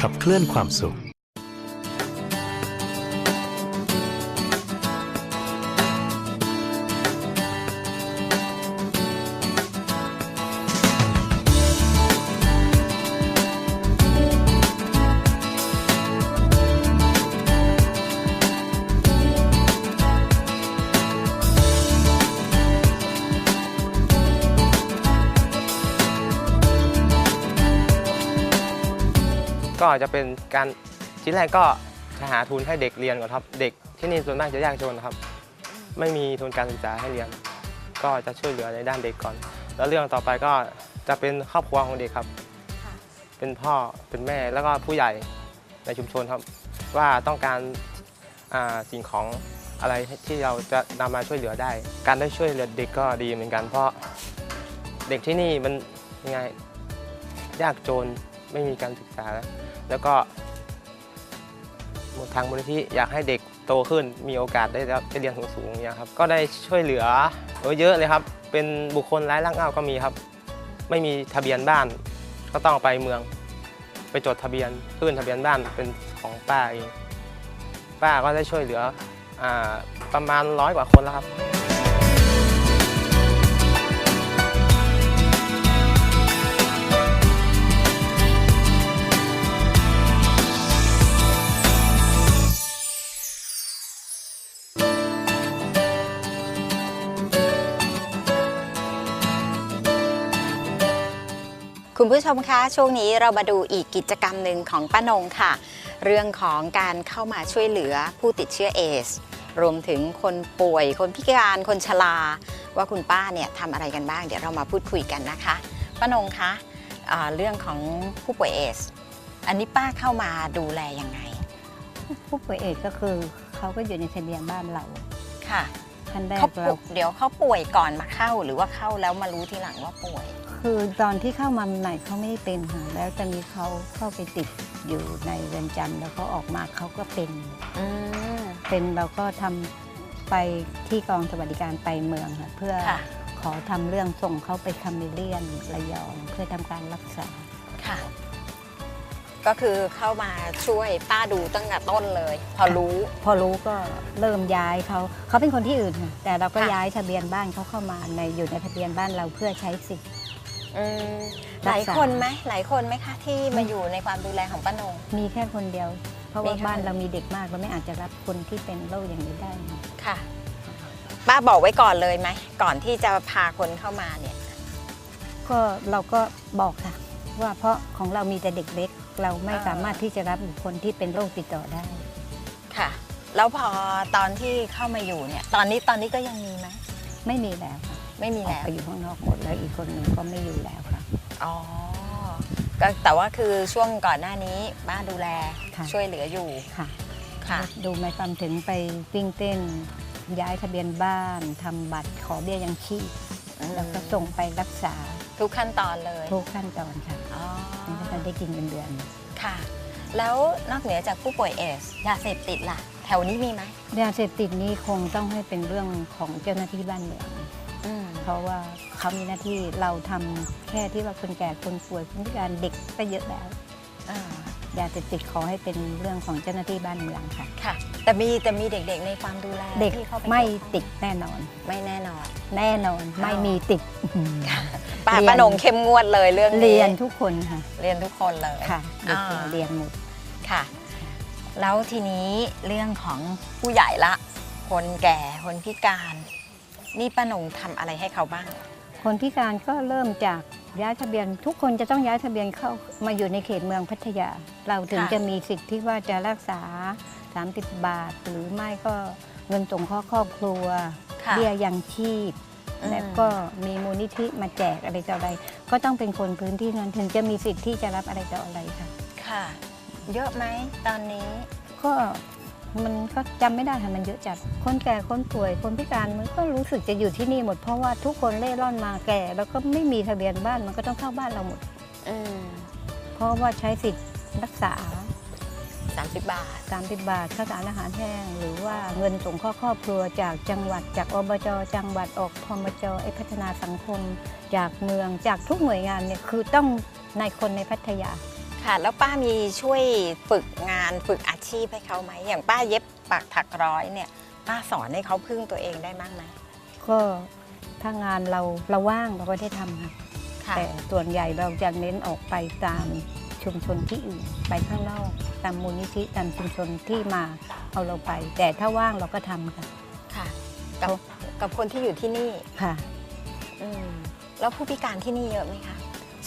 ขับเคลื่อนความสุข ก็จะเป็นการชิ้นแรกก็จะหาทุนให้เด็กเรียนก่อนครับ เด็กที่นี่ส่วนมากจะยากจนครับ ไม่มีทุนการศึกษาให้เรียน ก็จะช่วยเหลือในด้านเด็กก่อน แล้วเรื่องต่อไปก็จะเป็นครอบครัวของเด็กครับค่ะเป็นพ่อเป็นแม่แล้วก็ผู้ใหญ่ในชุมชนครับ ว่าต้องการอ่าสิ่งของอะไรที่เราจะนำมาช่วยเหลือได้ การได้ช่วยเหลือเด็กก็ดีเหมือนกัน เพราะเด็กที่นี่มันยังไงยากจนไม่มีการศึกษาแล้ว แล้วก็ทางมูลนิธิอยากให้เด็กโตขึ้นมีโอกาสได้ไดเรียนสูงๆเนี่ยครับก็ได้ช่วยเหลือเออเยอะเลยครับ เป็นบุคคลไร้ร่างเงาก็มีครับ ไม่มีทะเบียนบ้าน ก็ต้องไปเมือง ไปจดทะเบียนขึ้นทะเบียนบ้านเป็นของป้าเองป้าก็ได้ช่วยเหลืออประมาณร้อยกว่าคนแล้วครับ คุณผู้ชมคะ ช่วงนี้เรามาดูอีกกิจกรรมหนึ่งของป้านงค่ะ เรื่องของการเข้ามาช่วยเหลือผู้ติดเชื้อเอส รวมถึงคนป่วย คนพิการ คนชรา ว่าคุณป้าเนี่ยทำอะไรกันบ้าง เดี๋ยวเรามาพูดคุยกันนะคะป้านงคะอ่าเรื่องของผู้ป่วยเอส อันนี้ป้าเข้ามาดูแลยังไง ผู้ป่วยเอดส์ก็คือเขาก็อยู่ในทะเบียนบ้านเราค่ะ ขั้นแรเขากป่เราวยเดี๋ยวเขาป่วยก่อนมาเข้า หรือว่าเข้าแล้วมารู้ทีหลังว่าป่วย คือตอนที่เข้ามาใหม่เขาไม่ได้เป็นค่ะแล้วตอนนี้เขาเข้าไปติดอยู่ในเรือนจำแล้วเขาออกมาเขาก็เป็น อืม เป็นเราก็ทำไปที่กองสวัสดิการไปเมืองค่ะเพื่อค่ะ ขอทำเรื่องส่งเขาไปคาเมเลียนระยองเพื่อทำการรักษา ค่ะ ก็คือเข้ามาช่วยป้าดูตั้งแต่ต้นเลย พอรู้ พอรู้ก็เริ่มย้ายเขาเขาเป็นคนที่อื่นค่ะแต่เราก็ค่ะ ย้ายทะเบียนบ้านเขาเข้ามาในอยู่ในทะเบียนบ้านเราเพื่อใช้สิทธิ์ อืมหรัลากยษาคนไหมหลายคนไหมคะที่มาอยู่ในความดูแลของป้านง มีแค่คนเดียว เพราะว่ามีแค่บ้านคน เรามีเด็กมากเราไม่อาจจะรับคนที่เป็นโรคอย่างนี้ได้นะค่ะ ป้าบอกไว้ก่อนเลยไหมก่อนที่จะพาคนเข้ามาเนี่ย ก็เราก็บอกค่ะ ว่าเพราะของเรามีแต่เด็กเล็ก เราไม่อ่าสามารถที่จะรับบุคคลที่เป็นโรคติดต่อได้ ค่ะ แล้วพอตอนที่เข้ามาอยู่เนี่ย ตอนนี้ตอนนี้ก็ยังมีไหมไม่มีแล้วค่ะไม่มีออกแล้วไปอยู่ข้างนอกหมดแล้วอีกคนหนึ่งก็ไม่อยู่แล้วค่ะ อ๋อก็แต่ว่าคือช่วงก่อนหน้านี้ป้าดูแลค่ะ ช่วยเหลืออยู่ค่ะ ค่ะ ดูไม่ความถึงไปวิ่งเต้น ย้ายทะเบียนบ้านทำบัตรขอเบี้ยยังชีพแล้วก็ส่งไปรักษาทุกขั้นตอนเลยทุกขั้นตอนค่ะ อ๋อ นี่ก็จะได้กินเงินเดือน ค่ะ แล้วนอกเหนือจากผู้ป่วยเอสยาเสพติดล่ะ แถวนี้มีไหมยาเสพติดนี้คงต้องให้เป็นเรื่องของเจ้าหน้าที่บ้านเมืองอืมเพราะว่าเขามีหน้าที่เราทำแค่ที่ว่าคนแก่คนป่วยคนพิการเด็กก็เยอะแล้ว อ่ายาเสพติดขอให้เป็นเรื่องของเจ้าหน้าที่บ้านเมืองค่ะ ค่ะ แต่มีแต่มีเด็กๆในความดูแลเด็กที่เข้าไปไม่เกี่ยวข้องติดแน่นอน ไม่แน่นอน แน่นอนไม่มีติดป้าเรียนป้านงเข้มงวดเลยเรื่องนี้เรียนทุกคนค่ะ เรียนทุกคนเลยค่ะเด็กอ่าเรียนหมดค่ะ แล้วทีนี้เรื่องของผู้ใหญ่ละ คนแก่คนพิการ นี่ป้านงทำอะไรให้เขาบ้าง คนพิการก็เริ่มจากย้ายทะเบียนทุกคนจะต้องย้ายทะเบียนเข้ามาอยู่ในเขตเมืองพัทยา เราถึงค่ะจะมีสิทธิ์ที่ว่าจะรักษา 30 บาท หรือไม่ก็เงินสงเคราะห์ครอบครัวค่ะเบี้ยยังชีพ อืม แล้วก็มีมูลนิธิมาแจกอะไรต่ออะไร ก็ต้องเป็นคนพื้นที่นั้นถึงจะมีสิทธิ์ที่จะรับอะไรต่ออะไรค่ะ ค่ะ เยอะไหมตอนนี้ ก็มันก็จำไม่ได้ค่ะมันเยอะจัด คนแก่คนป่วยคนพิการมันก็รู้สึกจะอยู่ที่นี่หมดเพราะว่าทุกคนเล่ร่อนมาแก่ แล้วก็ไม่มีทะเบียนบ้านมันก็ต้องเข้าบ้านเราหมด อืม เพราะว่าใช้สิทธิ์รักษา 30 บาท 30 บาทข้าวสารอาหารแห้ง หรือว่าเงินส่งเข้าครอบครัวจากจังหวัดจากอบจจังหวัดออกพมจไอพัฒนาสังคม จากเมืองจากทุกหน่วยงานเนี่ยคือต้องในคนในพัทยาค่ะ แล้วป้ามีช่วยฝึกงานฝึกอาชีพให้เขาไหมอย่างป้าเย็บปักถักร้อยเนี่ย ป้าสอนให้เขาพึ่งตัวเองได้มั้งไหมก็ถ้างานเราเราว่างเราก็ได้ทำค่ะค่ะแต่ส่วนใหญ่เราจะเน้นออกไปตาม ชุมชนที่อื่นไปข้างนอกตามมูลนิธิตามชุมชนที่มาเอาเราไป แต่ถ้าว่างเราก็ทำค่ะ ค่ะ กับกับคนที่อยู่ที่นี่ค่ะ อืมแล้วผู้พิการที่นี่เยอะไหมคะ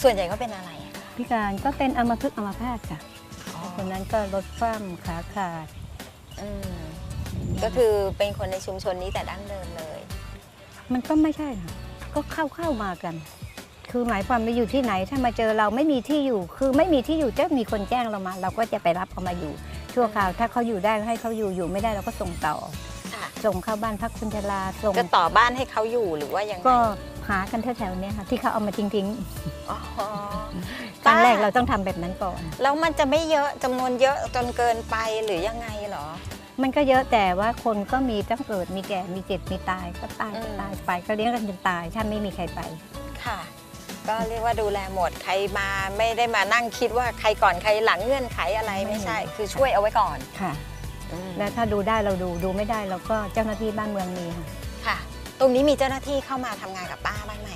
ส่วนใหญ่ก็เป็นอะไรอะพิการก็เป็นอัมพฤกษ์อัมพาตค่ะอ๋อคนนั้นก็ลดความขาขาด อืมก็คือเป็นคนในชุมชนนี้แต่ดั้งเดิมเลย มันก็ไม่ใช่ค่ะก็เข้าเข้ามากัน คือหมายความว่าอยู่ที่ไหน ถ้ามาเจอเราไม่มีที่อยู่ คือไม่มีที่อยู่จะมีคนแจ้งเรามา เราก็จะไปรับเขามาอยู่ ชั่วคราว ถ้าเขาอยู่ได้ให้เขาอยู่อยู่ไม่ได้เราก็ส่งต่อ ค่ะส่งเข้าบ้านพักคนชราส่งจะต่อบ้านให้เขาอยู่หรือว่ายังไงก็หากันแถวๆเนี้ยค่ะ ที่เขาเอามาทิ้งอ๋อๆครั้งแรกเราต้องทำแบบนั้นก่อน แล้วมันจะไม่เยอะจำนวนเยอะจนเกินไปหรือยังไงเหรอ มันก็เยอะแต่ว่าคนก็มีตั้งเกิดมีแก่มีเจ็บมีตายก็ตายอืมก็ตายไปก็เลี้ยงกันจนตาย ถ้าไม่มีใครไป ค่ะ ก็เรียกว่าดูแลหมดใครมาไม่ได้มานั่งคิดว่าใครก่อนใครหลังเงื่อนไขอะไรไม่ใช่ คือช่วยเอาไว้ก่อนค่ะอืมแล้วถ้าดูได้เราดูดูไม่ได้เราก็เจ้าหน้าที่บ้านเมืองมีค่ะค่ะ ตรงนี้มีเจ้าหน้าที่เข้ามาทำงานกับป้าบ้างไหม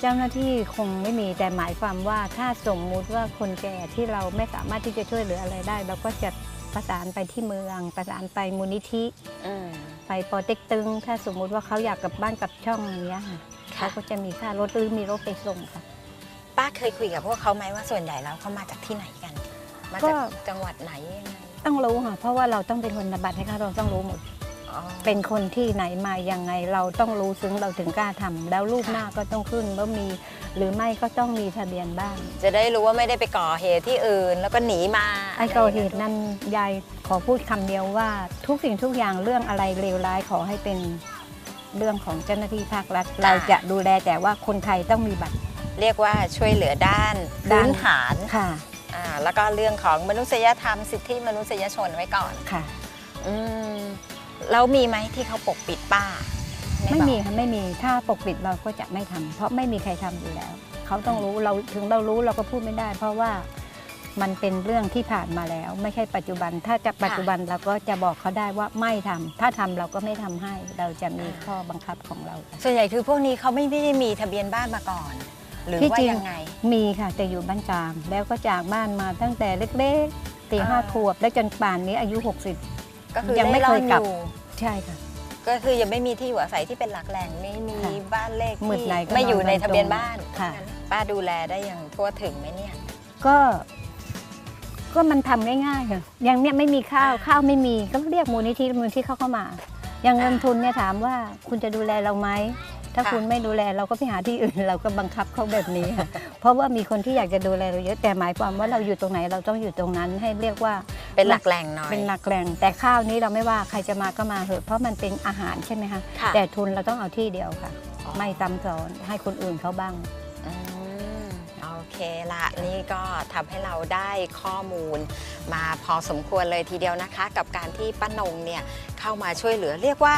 เจ้าหน้าที่คงไม่มีแต่หมายความว่าถ้าสมมุติว่าคนแก่ที่เราไม่สามารถที่จะช่วยเหลืออะไรได้เราก็จะประสานไปที่เมือง ประสานไปมูลนิธิอืมไปปอเต็กตึง ถ้าสมมุติว่าเขาอยากกลับบ้านกลับช่องอย่างเงี้ยค่ะค่ะเขาก็จะมีค่ารถหรือมีรถไปส่งค่ะ ป้าเคยคุยกับพวกเขาไหมว่าส่วนใหญ่แล้วเขามาจากที่ไหนกัน มาก็จากจังหวัดไหนยังไงต้องรู้ค่ะ เพราะว่าเราต้องเป็นคนนำบัตรให้เขาเราต้องรู้หมดอ๋อเป็นคนที่ไหนมายังไงเราต้องรู้ซึ้งเราถึงกล้าทำแล้วรูปหน้าก็ต้องขึ้นว่ามี หรือไม่ก็ต้องมีทะเบียนบ้านจะได้รู้ว่าไม่ได้ไปก่อเหตุที่อื่น แล้วก็หนีมาไอ้ก่อเหตุนั้นยายขอพูดคำเดียวว่าทุกสิ่งทุกอย่างเรื่องอะไรเลวร้ายขอให้เป็นเรื่องของเจ้าหน้าที่ภาครัฐ เราจะดูแลแต่ว่าคนไทยต้องมีบัตร เรียกว่าช่วยเหลือด้านด้านพื้นฐานค่ะอ่าแล้วก็เรื่องของมนุษยธรรมสิทธิมนุษยชนไว้ก่อนค่ะอืมแล้วมีไหมที่เขาปกปิดป้า ไม่บอกมีค่ะไม่มีถ้าปกปิดเราก็จะไม่ทำเพราะไม่มีใครทำอยู่แล้ว เขาต้องรู้เราถึงเรารู้เราก็พูดไม่ได้ เพราะว่ามันเป็นเรื่องที่ผ่านมาแล้ว ไม่ใช่ปัจจุบัน ถ้าจะปัจจุบันเราก็จะบอกเขาได้ว่าไม่ทำถ้าทำเราก็ไม่ทำให้ เราจะมีข้อบังคับของเรา ส่วนใหญ่คือพวกนี้เขาไม่ได้มีทะเบียนบ้านมาก่อน หรือที่ว่าจริงยังไง มีค่ะแต่อยู่บ้านกลาง แล้วก็จากบ้านมาตั้งแต่เล็กๆตีห้าอ่าขวบแล้วจนป่านนี้อายุก็คือยังไม่เคยกลับล่ร่อนอ60ใช่ค่ะ ก็คือยังไม่มีที่อยู่อาศัยที่เป็นหลักแหล่งไม่มีค่ะบ้านเลขมืดที่ไหนก็ไม่อยู่นอนในบนทะเบียนตรงบ้านค่ะงั้นป้าดูแลได้อย่างทั่วถึงไหมเนี่ย ก็ก็มันทำง่ายๆค่ะอย่างเนี้ยไม่มีข้าวอ่าข้าวไม่มี ก็เรียกมูลนิธิมูลนิธิเขาเข้ามา อย่างเงินอ่าทุนเนี่ยถามว่าคุณจะดูแลเราไหม ถ้าค่ะคุณไม่ดูแลเราก็ไปหาที่อื่น เราก็บังคับเขาแบบนี้ค่ะเพราะว่ามีคนที่อยากจะดูแลเราเยอะแต่หมายความว่าเราอยู่ตรงไหนเราต้องอยู่ตรงนั้นให้เรียกว่าเป็นหลักแหล่งหน่อยเป็นหลักแหล่ง แต่ข้าวนี้เราไม่ว่าใครจะมาก็มาเถอะเพราะมันเป็นอาหารใช่ไหมคะค่ะแต่ทุนเราต้องเอาที่เดียวค่ะอ๋อไม่ซ้ำซ้อนให้คนอื่นเขาบ้างอืมโอเคละนี่ก็ทำให้เราได้ข้อมูล มาพอสมควรเลยทีเดียวนะคะ กับการที่ป้านงเนี่ยเข้ามาช่วยเหลือเรียกว่า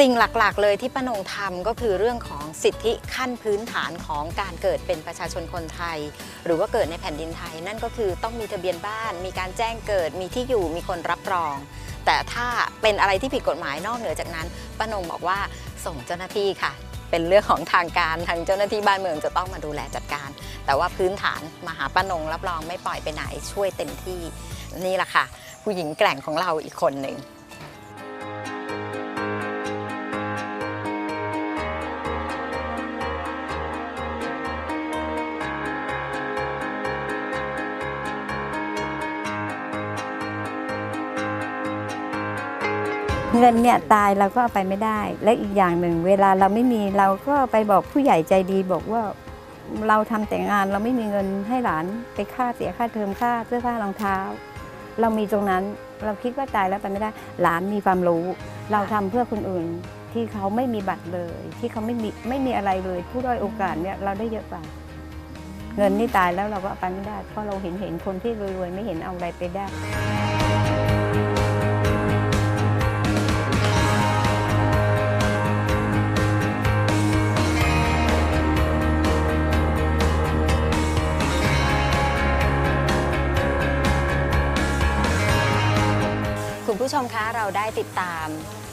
สิ่งหลักๆ เลยที่ป้านงทำก็คือเรื่องของสิทธิขั้นพื้นฐานของการเกิดเป็นประชาชนคนไทย หรือว่าเกิดในแผ่นดินไทย นั่นก็คือต้องมีทะเบียนบ้าน มีการแจ้งเกิด มีที่อยู่มีคนรับรอง แต่ถ้าเป็นอะไรที่ผิดกฎหมายนอกเหนือจากนั้นป้านงบอกว่าส่งเจ้าหน้าที่ค่ะ เป็นเรื่องของทางการทางเจ้าหน้าที่บ้านเมืองจะต้องมาดูแลจัดการ แต่ว่าพื้นฐานมาหาป้านงรับรองไม่ปล่อยไปไหนช่วยเต็มที่นี่แหละค่ะผู้หญิงแกร่งของเราอีกคนหนึ่ง เงินเนี่ยตายเราก็เอาไปไม่ได้ และอีกอย่างหนึ่ง เวลาเราไม่มีเราก็ไปบอกผู้ใหญ่ใจดีบอกว่าเราทำแต่งงานเราไม่มีเงินให้หลานไปค่าเสียค่าเทอมค่าเสื้อผ้ารองเท้า เรามีตรงนั้นเราคิดว่าตายแล้วไปไม่ได้ หลานมีความรู้ เราทำเพื่อคนอื่นที่เขาไม่มีบัตรเลย ที่เขาไม่มีไม่มีอะไรเลย ผู้ด้อยโอกาสเนี่ยเราได้เยอะกว่า เงินนี่ตายแล้วเราก็เอาไปไม่ได้ เพราะเราเห็นเห็นคนที่รวยๆไม่เห็นเอาอะไรไปได้ ผู้ชมคะเราได้ติดตาม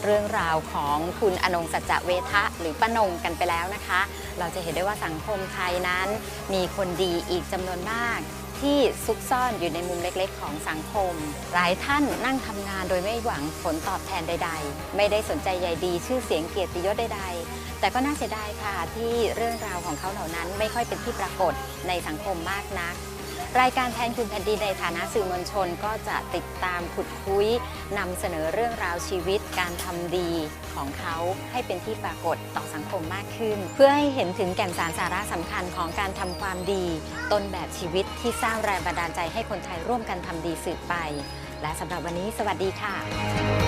เรื่องราวของคุณอนงสัจจเวทะหรือป้านงกันไปแล้วนะคะ เราจะเห็นได้ว่าสังคมไทยนั้น มีคนดีอีกจำนวนมาก ที่ซุกซ่อนอยู่ในมุมเล็กๆ ของสังคม หลายท่านนั่งทำงานโดยไม่หวังผลตอบแทนใด ๆ ไม่ได้สนใจใยดี ชื่อเสียงเกียรติยศใดๆ แต่ก็น่าเสียดายค่ะที่เรื่องราวของเขาเหล่านั้นไม่ค่อยเป็นที่ปรากฏในสังคมมากนัก รายการแทนคุณแผ่นดินในฐานะสื่อมวลชนก็จะติดตามขุดคุยนำเสนอเรื่องราวชีวิตการทำดีของเขาให้เป็นที่ปรากฏต่อสังคมมากขึ้น เพื่อให้เห็นถึงแก่นสารสาระสำคัญของการทำความดี ต้นแบบชีวิตที่สร้างแรงบันดาลใจให้คนไทยร่วมกันทำดีสืบไป และสำหรับวันนี้ สวัสดีค่ะ